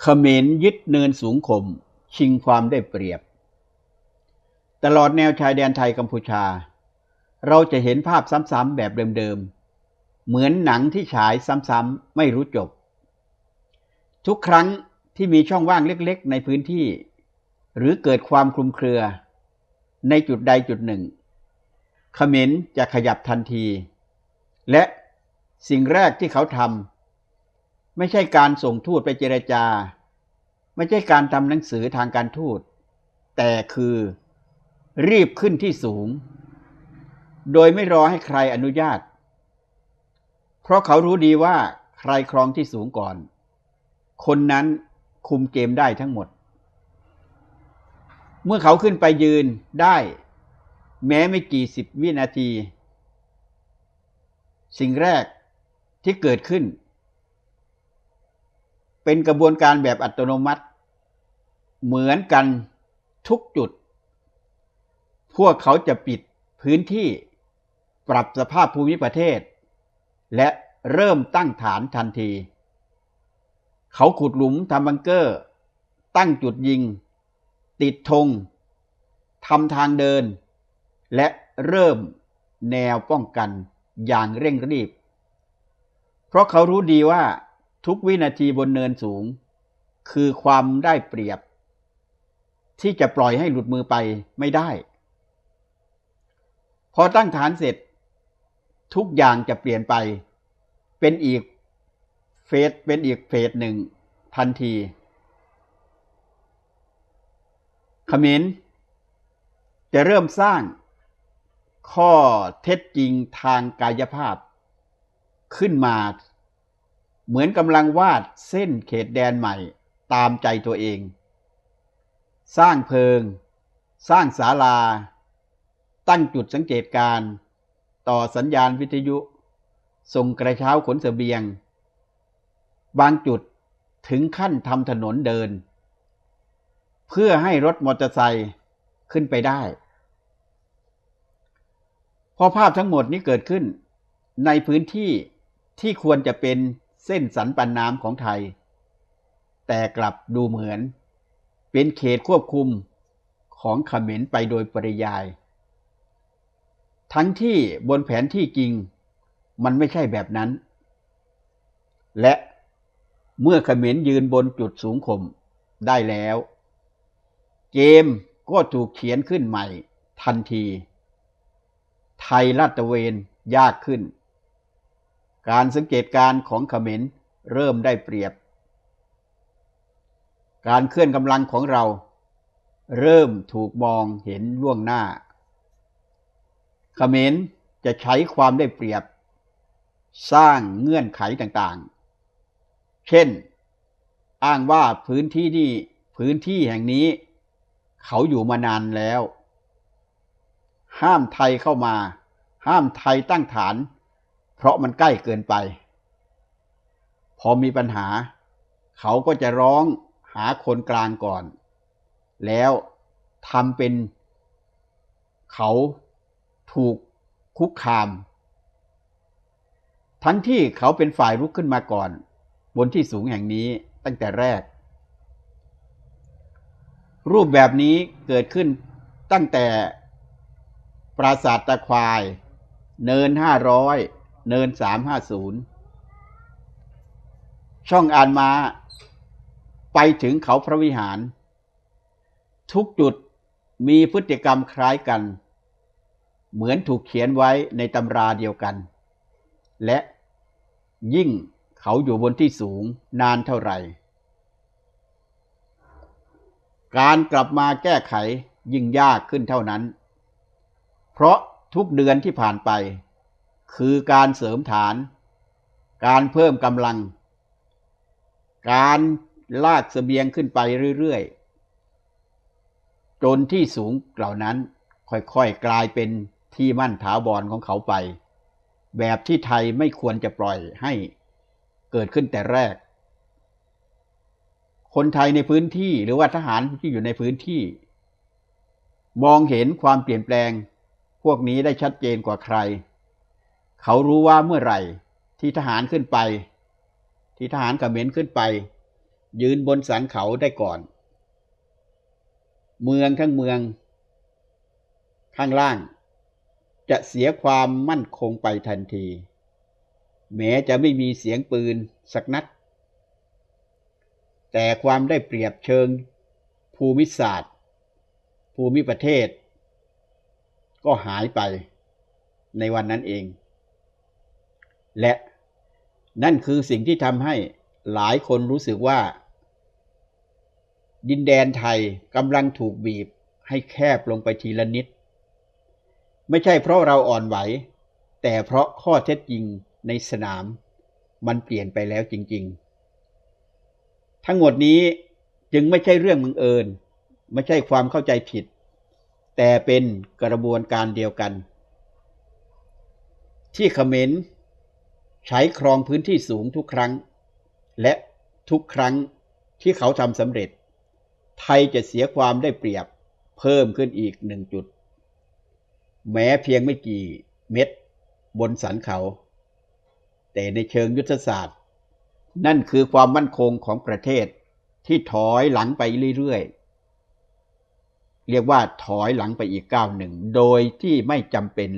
เขมรยึดเนินสูงข่มชิงความได้เปรียบ ตลอดแนวชายแดนไทยกัมพูชา เราจะเห็นภาพซ้ำๆแบบเดิมๆ เหมือนหนังที่ฉายซ้ำๆไม่รู้จบ ทุกครั้งที่มีช่องว่างเล็กๆ ในพื้นที่ หรือเกิดความคลุมเครือ ในจุดใดจุดหนึ่งเขมรจะขยับทันที และสิ่งแรกที่เขาทำ ไม่ใช่การส่งทูตไปเจรจา ไม่ใช่การทำหนังสือทางการทูต แต่คือรีบขึ้นที่สูง โดยไม่รอให้ใครอนุญาต เพราะเขารู้ดีว่าใครครองที่สูงก่อน คนนั้นคุมเกมได้ทั้งหมด เมื่อเขาขึ้นไปยืนได้ แม้ไม่กี่สิบวินาที สิ่งแรกที่เกิดขึ้น เป็นกระบวนการแบบอัตโนมัติ เหมือนกันทุกจุด พวกเขาจะปิดพื้นที่ปรับสภาพภูมิประเทศ และเริ่มตั้งฐานทันที เขาขุดหลุมทำบังเกอร์ ตั้งจุดยิง ติดธงทำทางเดิน และเริ่มแนวป้องกันอย่างเร่งรีบ เพราะเขารู้ดีว่า ทุกวินาทีบนเนินสูง คือความได้เปรียบ ที่จะปล่อยให้หลุดมือไปไม่ได้ พอตั้งฐานเสร็จ ทุกอย่างจะเปลี่ยนไป เป็นอีกเฟสเป็นอีกเฟสหนึ่งทันทีขมินจะเริ่มสร้างข้อเท็จจริงทางกายภาพ ขึ้นมา เหมือนกำลังวาดเส้นเขตแดนใหม่ตามใจตัวเอง สร้างเพิง สร้างศาลา ตั้งจุดสังเกตการ ต่อสัญญาณวิทยุ ส่งกระเช้าขนสเสบียง บางจุดถึงขั้นทำถนนเดิน เพื่อให้รถมอเตอร์ไซค์ขึ้นไปได้ พอภาพทั้งหมดนี้เกิดขึ้นในพื้นที่ที่ควรจะเป็น เส้นสันปันน้ำของไทย แต่กลับดูเหมือน เป็นเขตควบคุมของขเขมรไปโดยปริยาย ทั้งที่บนแผนที่จริงมันไม่ใช่แบบนั้น และเมื่อขเขมรยืนบนจุดสูงข่มได้แล้ว เกมก็ถูกเขียนขึ้นใหม่ทันที ไทยลาดตะเวนยากขึ้น การสังเกตการของเขมรเริ่มได้เปรียบ การเคลื่อนกำลังของเรา เริ่มถูกมองเห็นล่วงหน้า เขมรจะใช้ความได้เปรียบ สร้างเงื่อนไขต่างๆ เช่น อ้างว่าพื้นที่นี้พื้นที่แห่งนี้ เขาอยู่มานานแล้ว ห้ามไทยเข้ามา ห้ามไทยตั้งฐาน เพราะมันใกล้เกินไป พอมีปัญหา เขาก็จะร้องหาคนกลางก่อน แล้วทำเป็นเขาถูกคุกคาม ทั้งที่เขาเป็นฝ่ายรุกขึ้นมาก่อน บนที่สูงแห่งนี้ตั้งแต่แรก รูปแบบนี้เกิดขึ้นตั้งแต่ปราสาทตะควาย เนินห้าร้อย เนินสามห้าศูนย์ช่องอ่านมาไปถึงเขาพระวิหาร ทุกจุดมีพฤติกรรมคล้ายกัน เหมือนถูกเขียนไว้ในตำราเดียวกัน และยิ่งเขาอยู่บนที่สูงนานเท่าไหร่ การกลับมาแก้ไขยิ่งยากขึ้นเท่านั้น เพราะทุกเดือนที่ผ่านไป คือการเสริมฐาน การเพิ่มกำลัง การลากสเสบียงขึ้นไปเรื่อยๆ จนที่สูงเหล่านั้นค่อยๆกลายเป็นที่มั่นถาวรของเขาไป แบบที่ไทยไม่ควรจะปล่อยให้เกิดขึ้นแต่แรก คนไทยในพื้นที่หรือว่าทหารที่อยู่ในพื้นที่ มองเห็นความเปลี่ยนแปลง พวกนี้ได้ชัดเจนกว่าใคร เขารู้ว่าเมื่อไหร่ ที่ทหารขึ้นไป ที่ทหารกระเม็นขึ้นไป ยืนบนสันเขาได้ก่อน เมืองทั้งเมือง ข้างล่าง จะเสียความมั่นคงไปทันที แม้จะไม่มีเสียงปืนสักนัด แต่ความได้เปรียบเชิง ภูมิศาสตร์ ภูมิประเทศ ก็หายไปในวันนั้นเอง และนั่นคือสิ่งที่ทำให้หลายคนรู้สึกว่า ดินแดนไทยกำลังถูกบีบให้แคบลงไปทีละนิด ไม่ใช่เพราะเราอ่อนไหว แต่เพราะข้อเท็จจริงในสนามมันเปลี่ยนไปแล้วจริง ๆ ทั้งหมดนี้จึงไม่ใช่เรื่องบังเอิญ ไม่ใช่ความเข้าใจผิด แต่เป็นกระบวนการเดียวกัน ที่เขมร ใช้ครองพื้นที่สูงทุกครั้ง และทุกครั้งที่เขาทำสำเร็จ ไทยจะเสียความได้เปรียบเพิ่มขึ้นอีกหนึ่งจุด แม้เพียงไม่กี่เม็ดบนสันเขา แต่ในเชิงยุทธศาสตร์ นั่นคือความมั่นคงของประเทศที่ถอยหลังไปเรื่อยๆ เรียกว่าถอยหลังไปอีกก้าวหนึ่ง โดยที่ไม่จำเป็น